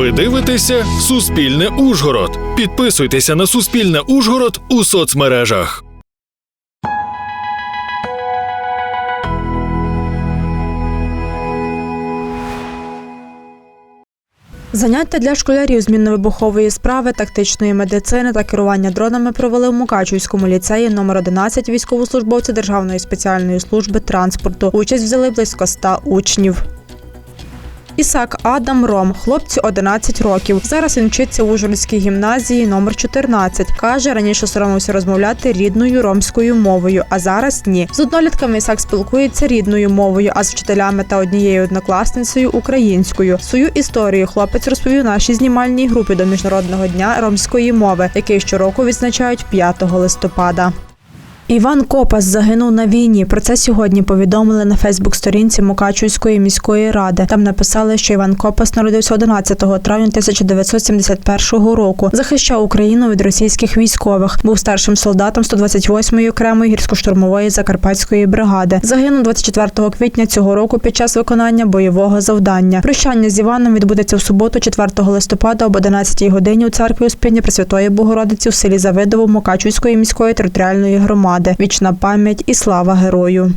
Ви дивитеся Суспільне Ужгород. Підписуйтеся на Суспільне Ужгород у соцмережах. Заняття для школярів з мінно-вибухової справи, тактичної медицини та керування дронами провели в Мукачівському ліцеї номер 11 військовослужбовці Державної спеціальної служби транспорту. Участь взяли близько 100 учнів. Ісак Адам Ром, хлопцю 11 років. Зараз він вчиться в Ужгородській гімназії номер 14. Каже, раніше соромився розмовляти рідною ромською мовою, а зараз ні. З однолітками Ісак спілкується рідною мовою, а з вчителями та однією однокласницею українською. Свою історію хлопець розповів нашій знімальній групі до міжнародного дня ромської мови, який щороку відзначають 5 листопада. Іван Копас загинув на війні. Про це сьогодні повідомили на Фейсбук-сторінці Мукачівської міської ради. Там написали, що Іван Копас народився 11 травня 1971 року. Захищав Україну від російських військових. Був старшим солдатом 128-ї окремої гірсько-штурмової закарпатської бригади. Загинув 24 квітня цього року під час виконання бойового завдання. Прощання з Іваном відбудеться в суботу, 4 листопада об 11 годині у церкві Успіння Пресвятої Богородиці в селі Завидово Мукачівської міської територіальної громади. Вічна пам'ять і слава герою.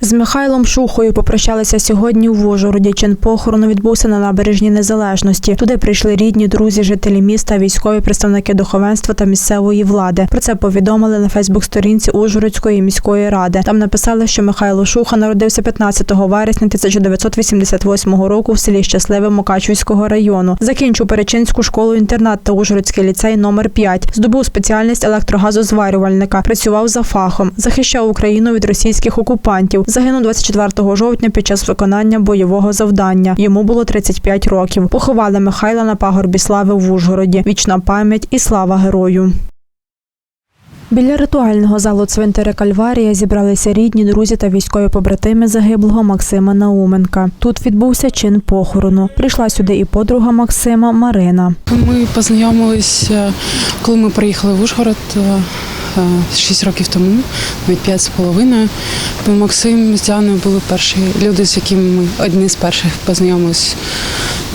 З Михайлом Шухою попрощалися сьогодні в Ужгороді. Чин похорону відбувся на набережній Незалежності. Туди прийшли рідні, друзі, жителі міста, військові представники духовенства та місцевої влади. Про це повідомили на Фейсбук-сторінці Ужгородської міської ради. Там написали, що Михайло Шуха народився 15 вересня 1988 року в селі Щасливе Мукачівського району. Закінчив Перечинську школу-інтернат та Ужгородський ліцей номер 5 Здобув спеціальність електрогазозварювальника. Працював за фахом, захищав Україну від російських окупантів. Загинув 24 жовтня під час виконання бойового завдання. Йому було 35 років. Поховали Михайла на пагорбі слави в Ужгороді. Вічна пам'ять і слава герою. Біля ритуального залу цвинтаря Кальварія зібралися рідні, друзі та військові побратими загиблого Максима Науменка. Тут відбувся чин похорону. Прийшла сюди і подруга Максима Марина. Ми познайомилися, коли ми приїхали в Ужгород е, е, 6 років тому, навіть 5 з половиною. Максим з Діаною були перші люди, з якими ми одні з перших познайомились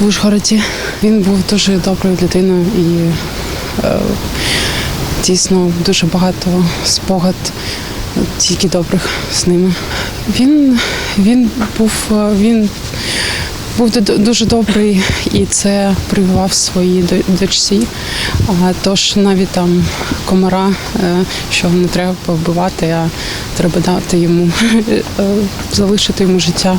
в Ужгороді. Він був дуже доброю людиною і е, дійсно дуже багато спогад тільки добрих з ними. Він, він був е, він був ду- дуже добрий і це прививав своїй дочці. А тож навіть там комара, е, що не треба вбивати, а треба дати йому е, залишити йому життя.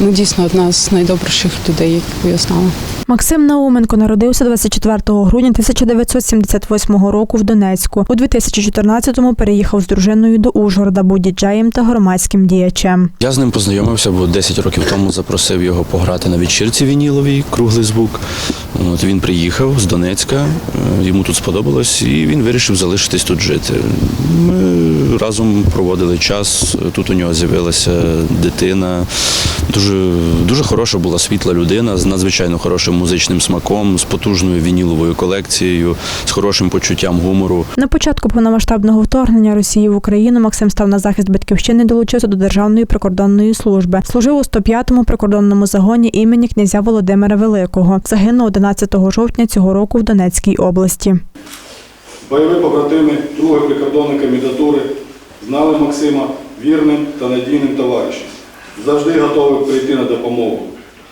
Ну, дійсно, одна з найдобріших людей, яку я знала. Максим Науменко народився 24 грудня 1978 року в Донецьку. У 2014-му переїхав з дружиною до Ужгорода, був діджеєм та громадським діячем. Я з ним познайомився, бо 10 років тому запросив його пограти на вечірці вініловій, круглий звук. От він приїхав з Донецька, е, йому тут сподобалось, і він вирішив залишитись тут жити. Ми разом проводили час. Тут у нього з'явилася дитина. Дуже, дуже хороша була світла людина з надзвичайно хорошим музичним смаком, з потужною вініловою колекцією, з хорошим почуттям гумору. На початку повномасштабного вторгнення Росії в Україну Максим став на захист батьківщини, долучився до Державної прикордонної служби. Служив у 105-му прикордонному загоні імені князя Володимира Великого. Загинув 11 жовтня цього року в Донецькій області. Бойові побратими другої прикордонної комендатури знали Максима вірним та надійним товаришем, завжди готовим прийти на допомогу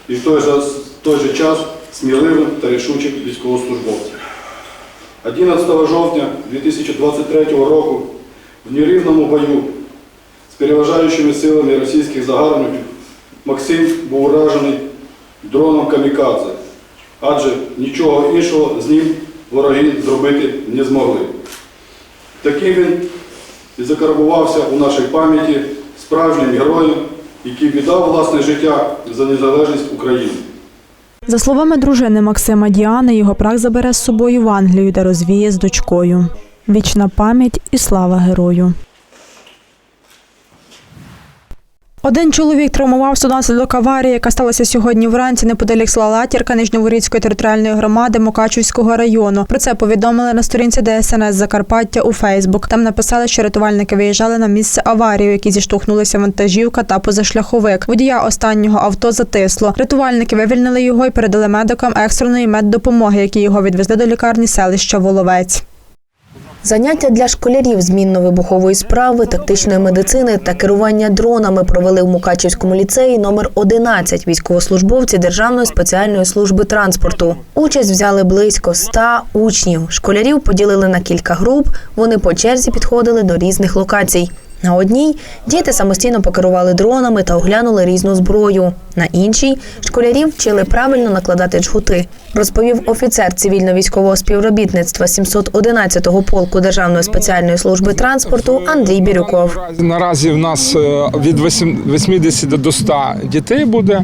і в той же, в той же час сміливим та рішучим військовослужбовцем. 11 жовтня 2023 року в нерівному бою з переважаючими силами російських загарбників Максим був уражений дроном камікадзе, адже нічого іншого з ним вороги зробити не змогли. Таким він і закарбувався у нашій пам'яті справжнім героєм, який віддав власне життя за незалежність України. За словами дружини Максима Діани, його прах забере з собою в Англію, де розвіє з дочкою. Вічна пам'ять і слава герою. Один чоловік травмувався внаслідок аварії, яка сталася сьогодні вранці неподалік села Латірка Нижньоворіцької територіальної громади Мукачівського району. Про це повідомили на сторінці ДСНС Закарпаття у Фейсбук. Там написали, що рятувальники виїжджали на місце аварії, у якій зіштовхнулися вантажівка та позашляховик. Водія останнього авто затисло. Рятувальники вивільнили його і передали медикам екстреної меддопомоги, які його відвезли до лікарні селища Воловець. Заняття для школярів змінно-вибухової справи, тактичної медицини та керування дронами провели в Мукачівському ліцеї номер 11 військовослужбовці Державної спеціальної служби транспорту. Участь взяли близько 100 учнів. Школярів поділили на кілька груп. Вони по черзі підходили до різних локацій. На одній діти самостійно покерували дронами та оглянули різну зброю. На іншій школярів вчили правильно накладати джгути, розповів офіцер цивільно-військового співробітництва 711-го полку Державної спеціальної служби транспорту Андрій Бірюков. Наразі в нас е, від 8 80 до 100 дітей буде.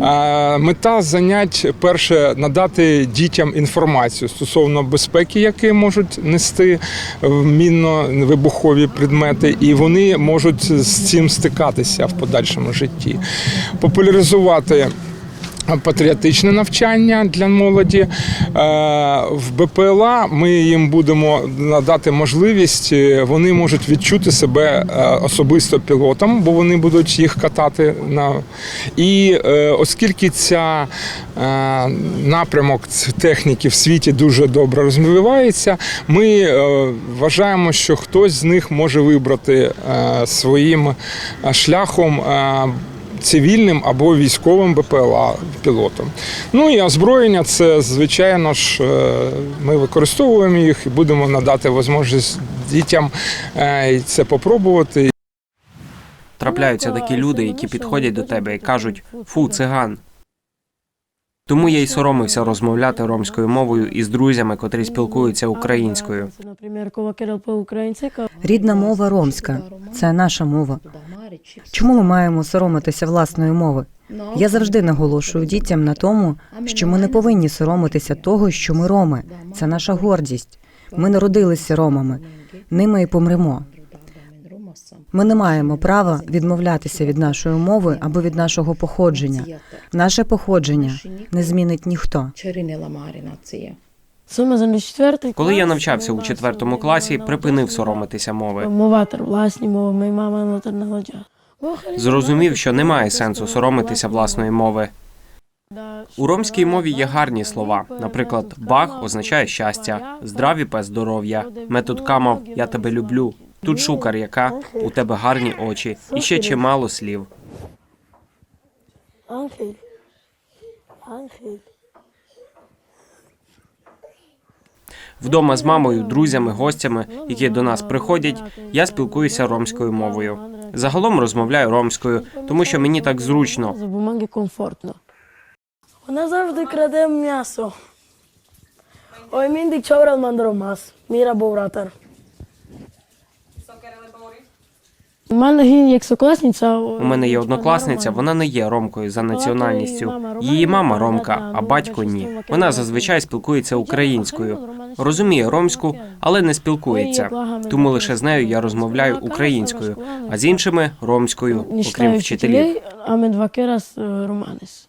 Е, Мета занять перше надати дітям інформацію стосовно безпеки, які можуть нести мінно-вибухові предмети, і вони можуть з цим стикатися в подальшому житті. Популяризувати патріотичне навчання для молоді. Е, В БПЛА ми їм будемо надати можливість, е, вони можуть відчути себе е, особисто пілотом, бо вони будуть їх катати на і оскільки ця напрямок техніки в світі дуже добре розвивається, ми вважаємо, що хтось з них може вибрати своїм шляхом. Цивільним або військовим БПЛА пілотом. Ну і озброєння це, звичайно ж, е, ми використовуємо їх і будемо надати можливість дітям е, це попробувати. Трапляються такі люди, які підходять до тебе і кажуть фу, циган. Тому я й соромився розмовляти ромською мовою із друзями, котрі спілкуються українською. Рідна мова ромська це наша мова. Чому ми маємо соромитися власної мови? Я завжди наголошую дітям на тому, що ми не повинні соромитися того, що ми роми. Це наша гордість. Ми народилися ромами, ними і помремо. Ми не маємо права відмовлятися від нашої мови або від нашого походження. Наше походження не змінить ніхто. Коли я навчався у четвертому класі, припинив соромитися мови. Мовати власні мови, моя мама на. Зрозумів, що немає сенсу соромитися власної мови. У ромській мові є гарні слова. Наприклад, баг означає щастя, здраві пес здоров'я, метод камав я тебе люблю. Тут шукар, яка у тебе гарні очі, і ще чимало слів. Вдома з мамою, друзями, гостями, які до нас приходять, я спілкуюся ромською мовою. Загалом розмовляю ромською, тому що мені так зручно. Бумаги комфортно. Вона завжди краде м'ясо. Ой, міндик човрал мандромас. Міра бовратар. У мене є як сокласниця. У мене є однокласниця, вона не є ромкою за національністю. Її мама ромка, а батько ні. Вона зазвичай спілкується українською, розуміє ромську, але не спілкується. Тому лише з нею я розмовляю українською, а з іншими ромською, окрім вчителів. А ми два керас романес.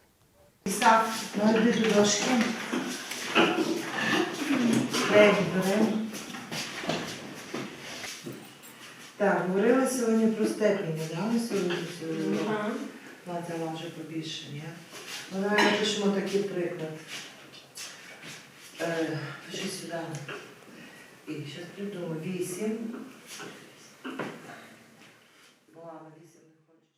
Так, говорили сьогодні про степені, да? Ми сьогодні сьогодні Ладно, вже побільше, ні? Ну, давай напишемо такий приклад. Е, пиши сюди. І зараз придумаю. Вісім. Ладно, вісім не хочеш.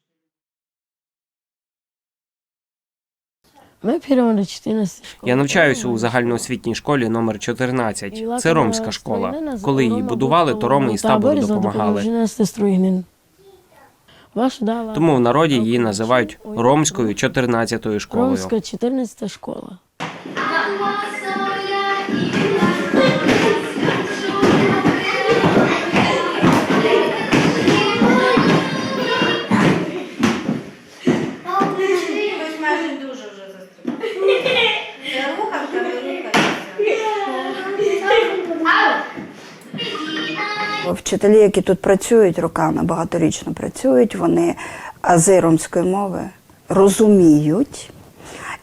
Ми підемо до 14 школи. Я навчаюся у загальноосвітній школі номер 14. Це ромська школа. Коли її будували, то роми із табору допомагали. Тому в народі її називають ромською 14-ю школою. Ромська 14 школа. Вчителі, які тут працюють роками, багаторічно працюють, вони ази ромської мови розуміють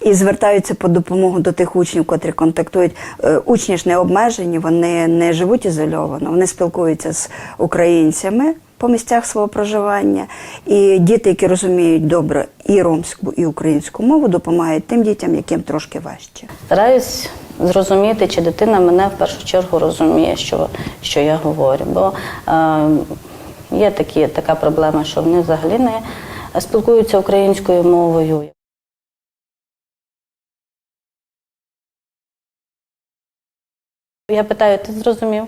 і звертаються по допомогу до тих учнів, котрі контактують. Е, Учні ж не обмежені, вони не живуть ізольовано, вони спілкуються з українцями по місцях свого проживання. І діти, які розуміють добре і ромську, і українську мову, допомагають тим дітям, яким трошки важче. Стараюсь зрозуміти, чи дитина мене в першу чергу розуміє, що, що я говорю. Бо е, є такі, така проблема, що вони взагалі не спілкуються українською мовою. Я питаю, ти зрозумів?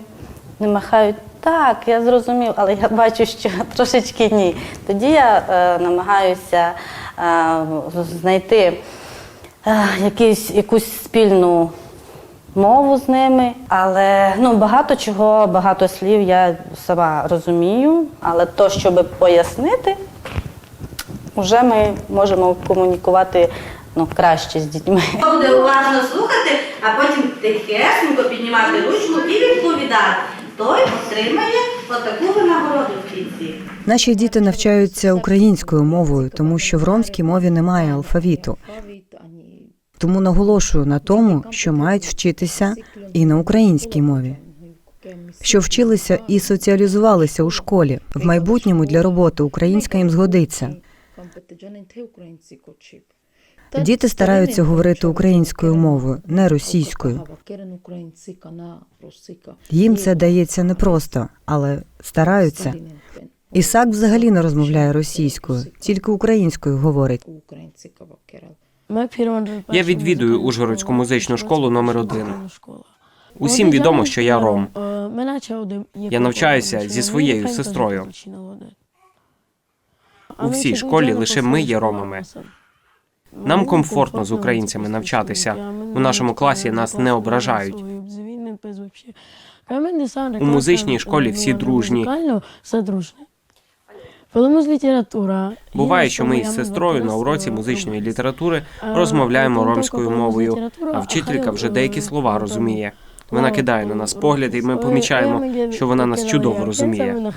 Не махають. Так, я зрозумів, але я бачу, що трошечки ні. Тоді я е, намагаюся е, знайти е, якийсь, якусь спільну мову з ними. Але ну, багато чого, багато слів я сама розумію, але то, щоб пояснити, вже ми можемо комунікувати ну, краще з дітьми. Буде уважно слухати, а потім тихесенько піднімати ручку і відповідати. Той отримає отаку винагороду в кінці. Наші діти навчаються українською мовою, тому що в ромській мові немає алфавіту. Тому наголошую на тому, що мають вчитися і на українській мові. Що вчилися і соціалізувалися у школі. В майбутньому для роботи українська їм згодиться. Діти стараються говорити українською мовою, не російською. Їм це дається непросто, але стараються. Ісак взагалі не розмовляє російською, тільки українською говорить. Я відвідую Ужгородську музичну школу номер один. Усім відомо, що я ром. Я навчаюся зі своєю сестрою. У всій школі лише ми є ромами. Нам комфортно з українцями навчатися. У нашому класі нас не ображають. У музичній школі всі дружні. Буває, що ми із сестрою на уроці музичної літератури розмовляємо ромською мовою, а вчителька вже деякі слова розуміє. Вона кидає на нас погляд, і ми помічаємо, що вона нас чудово розуміє.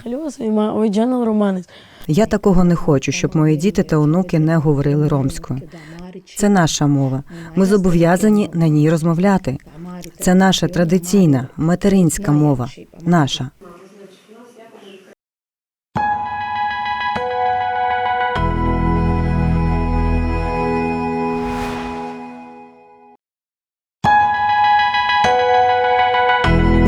Я такого не хочу, щоб мої діти та онуки не говорили ромською. Це наша мова. Ми зобов'язані на ній розмовляти. Це наша традиційна материнська мова. Наша.